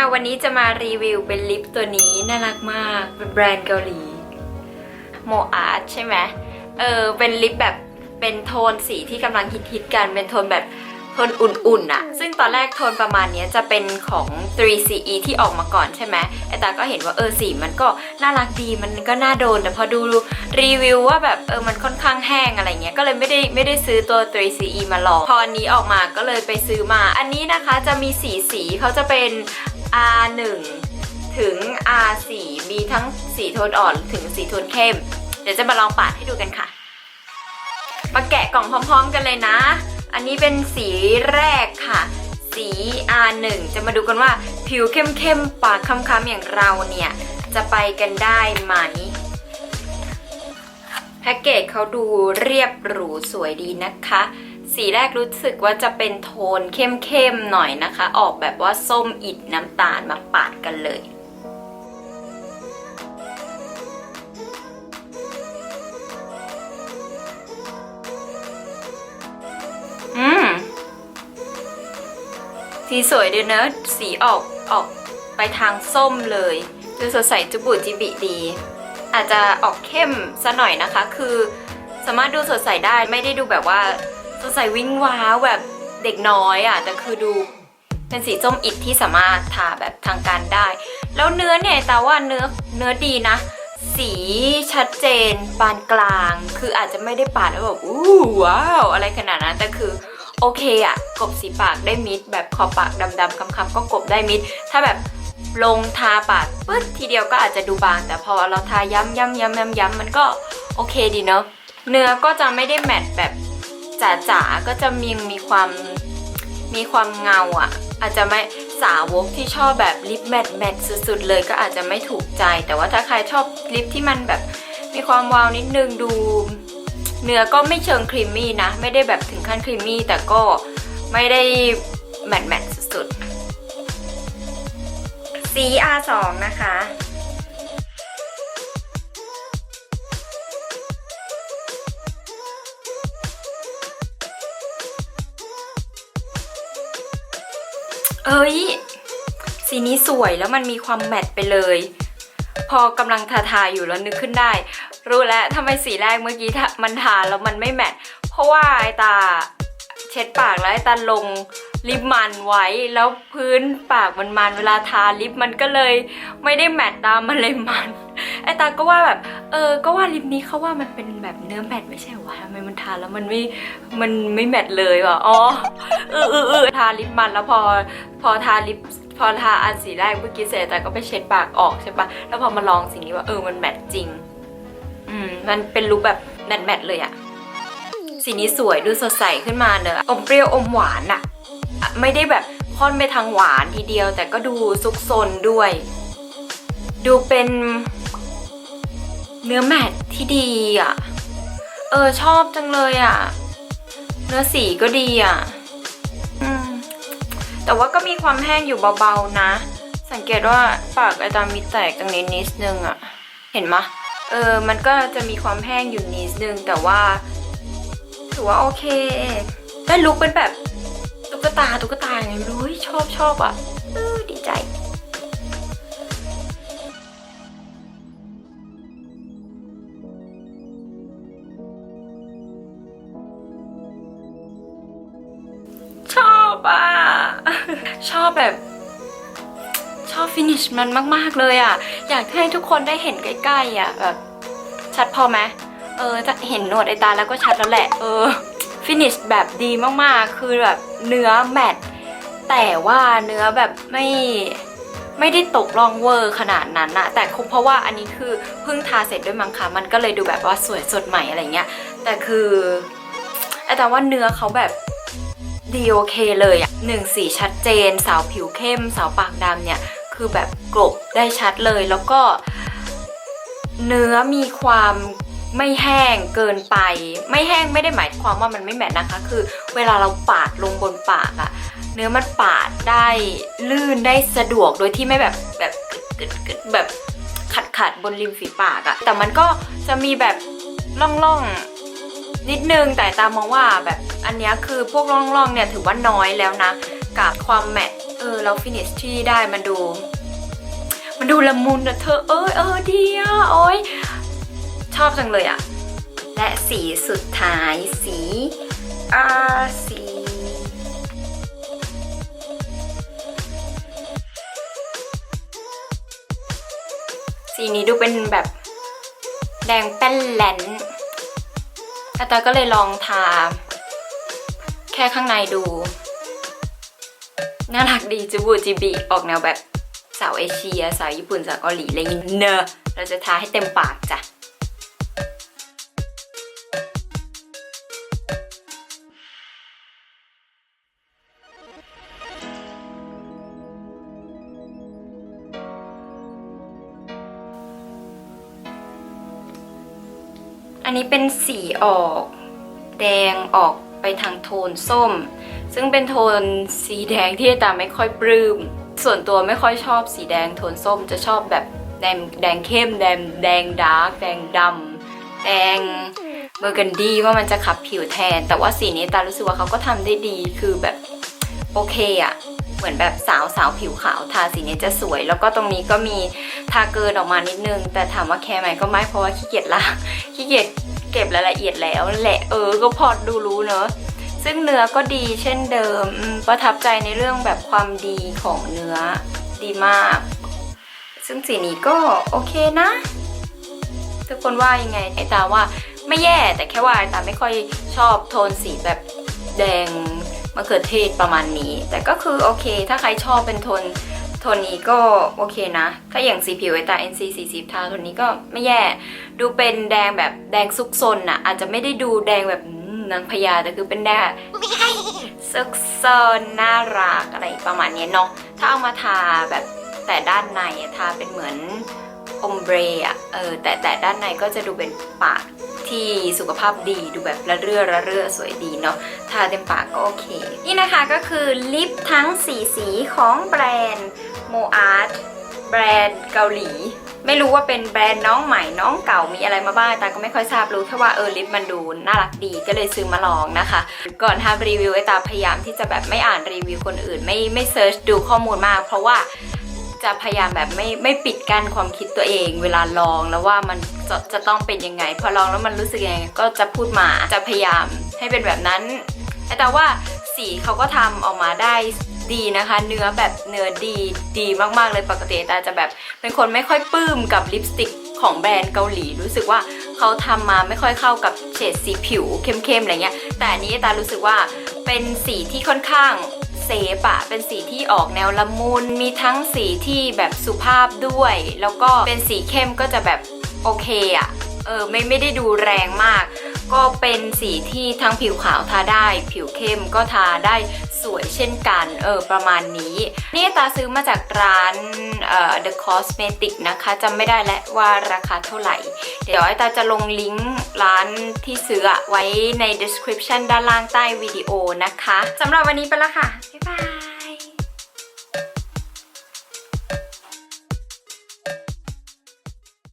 ะวันนี้จะมารีวิวเป็นลิปตัวนี้ น่ารักมาก เป็นแบรนด์เกาหลีโมอาร์ตใช่ไหมเออ เป็นลิปแบบเป็นโทนสีที่กำลังฮิตๆกัน เป็นโทนแบบโทนอุ่นๆอะซึ่งตอนแรกโทนประมาณนี้จะเป็นของ 3CE ที่ออกมาก่อนใช่ไหมไอตาก็เห็นว่าเออสีมันก็น่ารักดีมันก็น่าโดน แต่พอดูรีวิวว่าแบบเออมันค่อนข้างแห้งอะไรเงี้ย ก็เลยไม่ได้ไม่ได้ซื้อตัว 3CE มาลอง พออันนี้ออกมาก็เลยไปซื้อมา อันนี้นะคะจะมีสีสีเขาจะเป็น R1 ถึง R4 มีทั้งสีโทนอ่อนถึงสีโทนเข้ม เดี๋ยวจะมาลองปาดให้ดูกันค่ะ มาแกะกล่องพร้อมๆกันเลยนะ อันนี้เป็นสีแรกค่ะ สี R1 จะมาดูกันว่าผิวเข้มๆ ปากค้ำๆอย่างเราเนี่ย จะไปกันได้ไหมแพ็กเกจเขาดูเรียบหรูสวยดีนะคะ สีแรกรู้สึกว่าจะเป็นโทนเข้มๆหน่อยนะคะ ออกแบบว่าส้มอิดน้ำตาลมาปาดกันเลยอืมสีสวยดีเนอะสีออกออกไปทางส้มเลยดูสดใสจุบุจิบิดี อาจจะออกเข้มซะหน่อยนะคะ คือสามารถดูสดใสได้ไม่ได้ดูแบบว่า สดใสวิ่งว้าวแบบเด็กน้อยอะแต่คือดูเป็นสีส้มอิดที่สามารถทาแบบทางการได้ แล้วเนื้อเนี่ยแตาว่าเนื้อเนื้อดีนะ สีชัดเจนปานกลาง คืออาจจะไม่ได้ปาดแล้วแบบอู้ว้าวอะไรขนาดนั้นแต่คือโอเคอะกบสีปากได้มิด แบบขอบปากดำๆคำๆก็กบได้มิด ถ้าแบบลงทาปาดปึ๊ดทีเดียวก็อาจจะดูบาง แต่พอเราทาย้ำย้ำย้ำย้ำมันก็โอเคดีเนาะเนื้อก็จะไม่ได้แมทแบบ จ๋าๆก็จะมีมีความมีความเงาอะอาจจะไม่สาวกที่ชอบแบบลิปแมทแมทสุดๆเลยก็อาจจะไม่ถูกใจ แต่ว่าถ้าใครชอบลิปที่มันแบบมีความวาวนิดนึงดูเนื้อก็ไม่เชิงครีมมี่นะ ไม่ได้แบบถึงขั้นครีมมี่แต่ก็ไม่ได้แมทแมทสุดๆสี R2 นะคะ เอ้ย สีนี้สวยแล้วมันมีความแมทไปเลย พอกำลังทาทาอยู่แล้วนึกขึ้นได้ รู้แล้วทำไมสีแรกเมื่อกี้มันทาแล้วมันไม่แมท เพราะว่าไอตาเช็ดปากแล้วไอตาลงลิปมันไว้แล้วพื้นปากมันมันเวลาทาลิปมันก็เลย ไม่ได้แมทตามมันเลยมัน ไอตาก็ว่าแบบ เออ ก็ว่าลิปนี้เขาว่ามันเป็นแบบเนื้อแมทไม่ใช่เหรอวะทำไมมันทาแล้วมันไม่ มันไม่แมทเลยวะอ๋อ เออเออเออทาลิปมันแล้วพอ พอทาลิปพอทาอันสีแรกเมื่อกี้เสร็จแต่ก็ไปเช็ดปากออกใช่ปะแล้วพอมาลองสีนี้ว่าเออ มันแมทจริง อืม มันเป็นลุคแบบแมทแมทเลยอะสีนี้สวยดูสดใสขึ้นมาเนอะอมเปรี้ยวอมหวานอะอะไม่ได้แบบค่อนไปทางหวานทีเดียว แต่ก็ดูซุกซนด้วย ดูเป็น เนื้อแมทที่ดีอะเออชอบจังเลยอะเนื้อสีก็ดีอะอืม แต่ว่าก็มีความแห้งอยู่เบาๆนะ สังเกตว่าปากไอตามีแตกตรงนี้นิดนึงอะเห็นไหมะ เออ มันก็จะมีความแห้งอยู่นิดนึง แต่ว่า ถือว่าโอเค ได้ลุกเป็นแบบตุ๊กตาตุ๊กตาอย่างนี้ไม่รู้เฮ้ยชอบชอบอะเออดีใจ ชอบแบบ ชอบฟินิชมันมาก ๆ เลยอะ อยากให้ทุกคนได้เห็นใกล้ๆอะแบบชัดพอไหมเออจะเห็นหนวดไอตาแล้วก็ชัดแล้วแหละ เออฟินิชแบบดีมากๆ คือแบบเนื้อแมตต์แต่ว่าเนื้อแบบไม่ไม่ได้ตกรองเวอร์ขนาดนั้นอะแต่คงเพราะว่าอันนี้คือเพิ่งทาเสร็จด้วยมั้งคะมันก็เลยดูแบบว่าสวยสดใหม่อะไรเงี้ยแต่คือไอแต่ว่าเนื้อเขาแบบ ดีโอเคเลยอะหนึ่งสีชัดเจน สาวผิวเข้ม สาวปากดำเนี่ยคือแบบกลบได้ชัดเลยแล้วก็ เนื้อมีความไม่แห้งเกินไป ไม่แห้งไม่ได้หมายความว่ามันไม่แมทนะคะ คือเวลาเราปาดลงบนปากอะเนื้อมันปาดได้ลื่นได้สะดวกโดยที่ไม่แบบแบบกึดกึดแบบขัดขัดบนริมฝีปากอะแต่มันก็จะมีแบบล่องล่องๆ นิดนึงแต่ตามองว่าแบบอันนี้คือพวกร่องๆเนี่ยถือว่าน้อยแล้วนะ กับความแมทเออเราฟินิชที่ได้มันดู มันดูละมุนอะเธอเอ้ยเออดีอะโอ้ยชอบจังเลยอะและสีสุดท้ายสีอาสีสีนี้ดูเป็นแบบแดงแป้นแหลน อาตาก็เลยลองทา แค่ข้างในดู น่ารักดีจูบูจีบีออกแนวแบบสาวเอเชีย สาวญี่ปุ่นสาวเกาหลีอะไรอย่างงี้เนอะเราจะทาให้เต็มปากจ้ะ อันนี้เป็นสีออกแดงออกไปทางโทนส้ม ซึ่งเป็นโทนสีแดงที่ตาไม่ค่อยปลื้ม ส่วนตัวไม่ค่อยชอบสีแดงโทนส้มจะชอบแบบแดงแดงเข้มแดงแดงดาร์กแดงดำแดงเบอร์กันดีว่ามันจะขับผิวแทน แต่ว่าสีนี้ตารู้สึกว่าเขาก็ทำได้ดีคือแบบโอเคอะ เหมือนแบบสาวสาวผิวขาวทาสีนี้จะสวย แล้วก็ตรงนี้ก็มีทาเกินออกมานิดนึง แต่ถามว่าแคร์ไหมก็ไม่เพราะว่าขี้เกียจล้างขี้เกียจเก็บรายละเอียดแล้วแหละเออก็พอดูรู้เนอะซึ่งเนื้อก็ดีเช่นเดิมอืมประทับใจในเรื่องแบบความดีของเนื้อดีมาก ซึ่งสีนี้ก็โอเคนะทุกคนว่ายังไงไอตาว่าไม่แย่แต่แค่ว่าไอตาไม่ค่อยชอบโทนสีแบบแดง มะเขือเทศประมาณนี้ แต่ก็คือโอเค ถ้าใครชอบเป็นโทนโทนนี้ก็โอเคนะ ถ้าอย่างสีผิวไอตา NC 40ทาโทนนี้ก็ไม่แย่ ดูเป็นแดงแบบแดงซุกซนอะอาจจะไม่ได้ดูแดงแบบนางพญาแต่คือเป็นแดงซุกซนน่ารักอะไรประมาณนี้เนาะถ้าเอามาทาแบบแต่ด้านในทาเป็นเหมือนอมเบรอะเออแต่แต่ด้านในก็จะดูเป็นปาก ที่สุขภาพดีดูแบบระเรื่อระเรื่อสวยดีเนาะทาเต็มปากก็โอเค นี่นะคะก็คือลิปทั้ง4สีของแบรนด์โมอาร์ตแบรนด์เกาหลี ไม่รู้ว่าเป็นแบรนด์น้องใหม่น้องเก่ามีอะไรมาบ้างแต่ก็ไม่ค่อยทราบรู้แค่ว่าเออลิปมันดูน่ารักดีก็เลยซื้อมาลองนะคะ ก่อนทำรีวิวไอตาพยายามที่จะแบบไม่อ่านรีวิวคนอื่น ไม่ไม่เซิร์ชดูข้อมูลมาก เพราะว่า จะพยายามแบบไม่ไม่ปิดกั้นความคิดตัวเอง เวลาลองแล้วว่ามันจะจะต้องเป็นยังไง พอลองแล้วมันรู้สึกยังไงก็จะพูดมาจะพยายามให้เป็นแบบนั้น แต่ว่าสีเขาก็ทำออกมาได้ดีนะคะ เนื้อแบบเนื้อดีดีมากๆเลยปกติต่จะแบบเป็นคนไม่ค่อยปลื้มกับลิปสติกของแบรนด์เกาหลีรู้สึกว่าเขาทำมาไม่ค่อยเข้ากับเฉดสีผิวเข้มๆอะไรเงี้ยแต่อันนี้ตารู้สึกว่าเป็นสีที่ค่อนข้าง เซฟอะเป็นสีที่ออกแนวละมุน มีทั้งสีที่แบบสุภาพด้วย แล้วก็เป็นสีเข้มก็จะแบบโอเคอะเออไม่ไม่ได้ดูแรงมาก ก็เป็นสีที่ทั้งผิวขาวทาได้ ผิวเข้มก็ทาได้สวยเช่นกัน เออ ประมาณนี้ นี่ตาซื้อมาจากร้านเอ่อ The Cosmetic นะคะจำไม่ได้แล้วว่าราคาเท่าไหร่ เดี๋ยวไอตาจะลงลิงก์ร้านที่ซื้อไว้ใน description ด้านล่างใต้วิดีโอนะคะสำหรับวันนี้ไปล้วค่ะ บ๊ายบาย